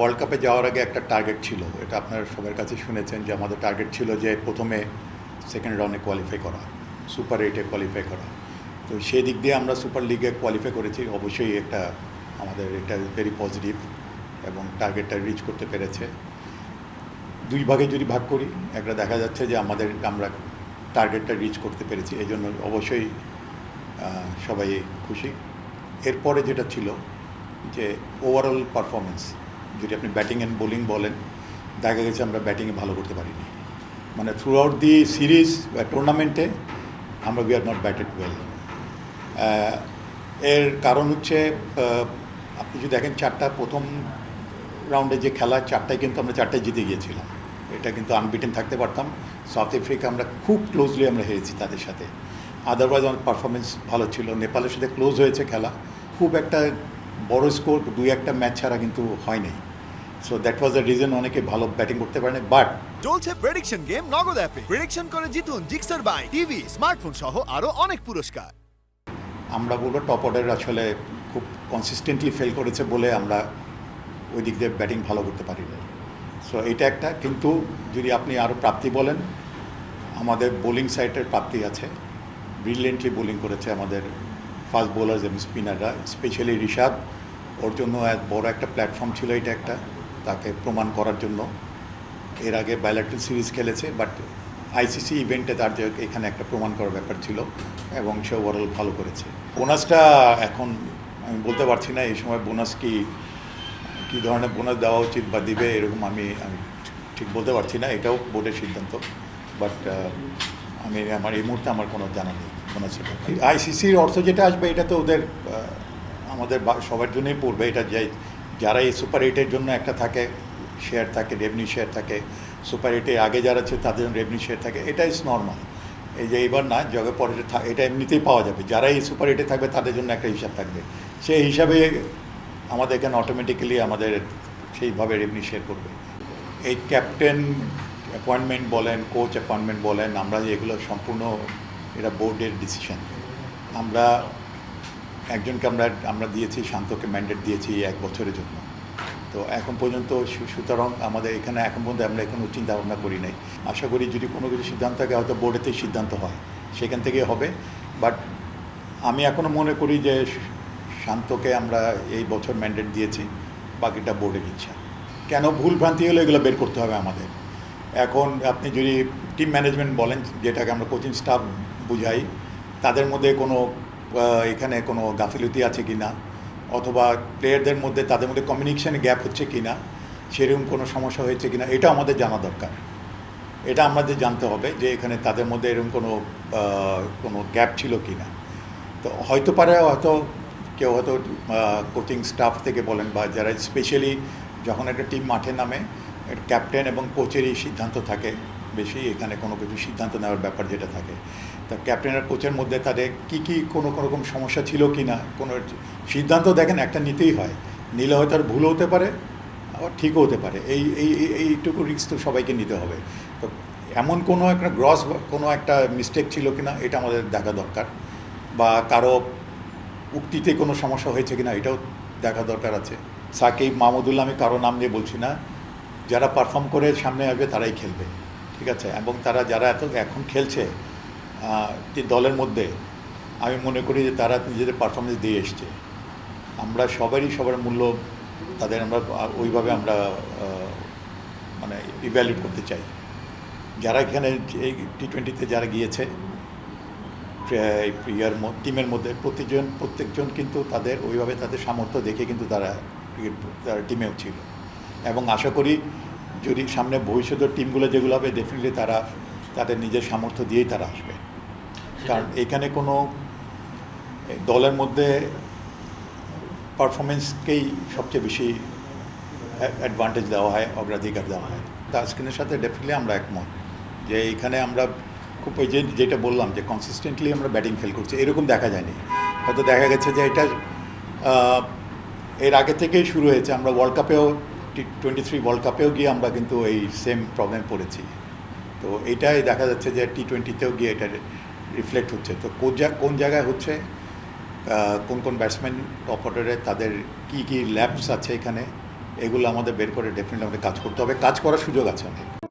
World কাপে যাওয়ার আগে একটা টার্গেট ছিল, এটা আপনারা সবার কাছে শুনেছেন যে আমাদের টার্গেট ছিল যে প্রথমে সেকেন্ড রাউন্ডে কোয়ালিফাই করা সুপার এইটে কোয়ালিফাই করা। তো সেই দিক দিয়ে আমরা সুপার লিগে কোয়ালিফাই করেছি, অবশ্যই একটা আমাদের এটা ভেরি পজিটিভ এবং টার্গেটটা রিচ করতে পেরেছে। দুই ভাগে যদি ভাগ করি, একটা দেখা যাচ্ছে যে আমাদের, আমরা টার্গেটটা রিচ করতে পেরেছি, এই জন্য অবশ্যই সবাই খুশি। এরপরে যেটা ছিল যে ওভারঅল পারফরমেন্স যদি আপনি ব্যাটিং অ্যান্ড বোলিং বলেন, দেখা গেছে আমরা ব্যাটিংয়ে ভালো করতে পারিনি। মানে থ্রু আউট দি সিরিজ বা টুর্নামেন্টে আমরা we are not batted well এর কারণ হচ্ছে আপনি যদি দেখেন চারটা প্রথম রাউন্ডে যে খেলা, চারটায় কিন্তু আমরা চারটায় জিতে গিয়েছিলাম। এটা কিন্তু আনবিটেন থাকতে পারতাম। সাউথ আফ্রিকা আমরা খুব ক্লোজলি আমরা হেরেছি তাদের সাথে। আদারওয়াইজ আমার পারফরমেন্স ভালো ছিল। নেপালের সাথে ক্লোজ হয়েছে খেলা। খুব একটা বড় স্কোর দুই একটা ম্যাচ ছাড়া কিন্তু হয় নাই। So that was the reason অনেকে ভালো ব্যাটিং করতে পারে বাট চলছে প্রেডিকশন গেম নগদ অ্যাপে প্রেডিকশন করে জিতুন জিক্সার বাই টিভি স্মার্টফোন সহ আরও অনেক পুরস্কার। আমরা বলব টপ অর্ডার আসলে খুব কনসিস্টেন্টলি ফেল করেছে বলে আমরা ওই দিক দিয়ে ব্যাটিং ভালো করতে পারি না সো এটা একটা কিন্তু যদি আপনি আরও প্রাপ্তি বলেন আমাদের বোলিং সাইডের প্রাপ্তি আছে। ব্রিলিয়েন্টলি বোলিং করেছে আমাদের ফাস্ট বোলার্স এবং স্পিনাররা স্পেশালি ঋষাদ। ওর জন্য এক বড় একটা প্ল্যাটফর্ম ছিল এটা একটা। তাকে প্রমাণ করার জন্য। এর আগে বায়োলেট্রাল সিরিজ খেলেছে বাট আইসিসি ইভেন্টে তার যে এখানে একটা প্রমাণ করার ব্যাপার ছিল এবং সে ওভারঅল ভালো করেছে। বোনাসটা এখন আমি বলতে পারছি না, এই সময় বোনাস কি, কী ধরনের বোনাস দেওয়া উচিত বা দিবে এরকম আমি আমি ঠিক বলতে পারছি না, এটাও বোর্ডের সিদ্ধান্ত। বাট আমি, আমার এই মুহূর্তে আমার কোনো জানা নেই বোনাসের আইসিসির অর্থ যেটা আসবে, এটা তো ওদের আমাদের সবার জন্যই পড়বে, এটা যাই যারা এই সুপার এইটের জন্য একটা থাকে শেয়ার থাকে রেভিনিউ শেয়ার থাকে, সুপার এইটে আগে যারা আছে তাদের জন্য রেভিনিউ শেয়ার থাকে এটা ইজ নর্মাল এই যে এবার না জগে পরে এটা এমনিতেই পাওয়া যাবে। যারা এই সুপার এইটে থাকবে তাদের জন্য একটা হিসাব থাকবে। সেই হিসাবে আমাদের এখানে অটোমেটিক্যালি আমাদের সেইভাবে রেভিনিউ শেয়ার করবে। এই ক্যাপ্টেন অ্যাপয়েন্টমেন্ট বলেন কোচ অ্যাপয়েন্টমেন্ট বলেন, আমরা এগুলো সম্পূর্ণ, এটা বোর্ডের ডিসিশন আমরা একজনকে আমরা আমরা দিয়েছি, শান্তকে ম্যান্ডেট দিয়েছি এক বছরের জন্য। তো এখন পর্যন্ত সুতরাং আমাদের এখানে এখন পর্যন্ত আমরা কোনো চিন্তা ভাবনা করি নাই। আশা করি যদি কোনো কিছু সিদ্ধান্ত থাকে, হয়তো বোর্ডেতেই সিদ্ধান্ত হয়। সেখান থেকে হবে। বাট আমি এখনও মনে করি যে শান্তকে আমরা এই বছর ম্যান্ডেট দিয়েছি। বাকিটা বোর্ডের ইচ্ছা। কেন ভুল ভ্রান্তি হলে এগুলো বের করতে হবে আমাদের। এখন আপনি যদি টিম ম্যানেজমেন্ট বলেন, যেটাকে আমরা কোচিং স্টাফ বুঝাই, তাদের মধ্যে কোনো এখানে কোনো গাফিলতি আছে কি না? অথবা প্লেয়ারদের মধ্যে, তাদের মধ্যে কমিউনিকেশনে গ্যাপ হচ্ছে কি না? সেরকম কোনো সমস্যা হয়েছে কি না? এটা আমাদের জানা দরকার। এটা আমাদের জানতে হবে যে এখানে তাদের মধ্যে এরকম কোনো কোনো গ্যাপ ছিল কি না? তো হয়তো পারে, হয়তো কেউ হয়তো কোচিং স্টাফ থেকে বলেন বা যারা স্পেশালি যখন একটা টিম মাঠে নামে ক্যাপ্টেন এবং কোচেরই সিদ্ধান্ত থাকে বেশি এখানে কোনো কিছু সিদ্ধান্ত নেওয়ার ব্যাপার যেটা থাকে। তা ক্যাপ্টেন আর কোচের মধ্যে তাদের কী কী কোনো কোনো রকম সমস্যা ছিল কি না? কোনো সিদ্ধান্ত দেখেন একটা নিতেই হয়। নিলে হয়তো আর ভুল হতে পারে, আবার ঠিকও হতে পারে। এই এই, এই- এইটুকু রিস্ক তো সবাইকে নিতে হবে। তো এমন কোনো একটা গ্রস কোনো একটা মিস্টেক ছিল কি না এটা আমাদের দেখা দরকার। বা কারও উক্তিতে কোনো সমস্যা হয়েছে কিনা, এটাও দেখা দরকার আছে। সাকিব, মাহমুদুল্লাহ আমি কারও নাম নিয়ে বলছি না। যারা পারফর্ম করে সামনে আসবে তারাই খেলবে। ঠিক আছে? এবং তারা যারা এত এখন খেলছে দলের মধ্যে, আমি মনে করি যে তারা নিজেদের পারফরমেন্স দিয়ে এসছে। আমরা সবারই সবার মূল্য তাদের আমরা ওইভাবে আমরা মানে ইভ্যালুয়েট করতে চাই। যারা এখানে এই টি টোয়েন্টিতে যারা গিয়েছে ইয়ার টিমের মধ্যে প্রত্যেকজন প্রত্যেকজন কিন্তু তাদের, ওইভাবে তাদের সামর্থ্য দেখে কিন্তু তারা ক্রিকেট তারা টিমেও ছিল। এবং আশা করি যদি সামনে ভবিষ্যতের টিমগুলো যেগুলো হবে ডেফিনেটলি তারা তাদের নিজের সামর্থ্য দিয়েই তারা আসবে। কারণ এখানে কোনো দলের মধ্যে পারফরমেন্সকেই সবচেয়ে বেশি অ্যাডভান্টেজ দেওয়া হয়, অগ্রাধিকার দেওয়া হয়। তাস্কিনের সাথে ডেফিনেটলি আমরা একমত যে এখানে আমরা খুব ওই যে যেটা বললাম যে কনসিস্টেন্টলি আমরা ব্যাটিং ফেল করছি, এরকম দেখা যায়নি। হয়তো দেখা গেছে যে এটা এর আগে থেকেই শুরু হয়েছে। আমরা ওয়ার্ল্ড কাপেও টোয়েন্টি থ্রি ওয়ার্ল্ড কাপেও গিয়ে আমরা কিন্তু এই সেম প্রবলেম পড়েছি। তো এটাই দেখা যাচ্ছে যে টি টোয়েন্টিতেও গিয়ে এটা রিফ্লেক্ট হচ্ছে। তো কোন জায়গায় হচ্ছে? কোন কোন ব্যাটসম্যান টপ অর্ডারে তাদের কী কী ল্যাপস আছে এখানে? এগুলো আমাদের বের করে ডেফিনেটলি আমাদের কাজ করতে হবে। কাজ করার সুযোগ আছে অনেক।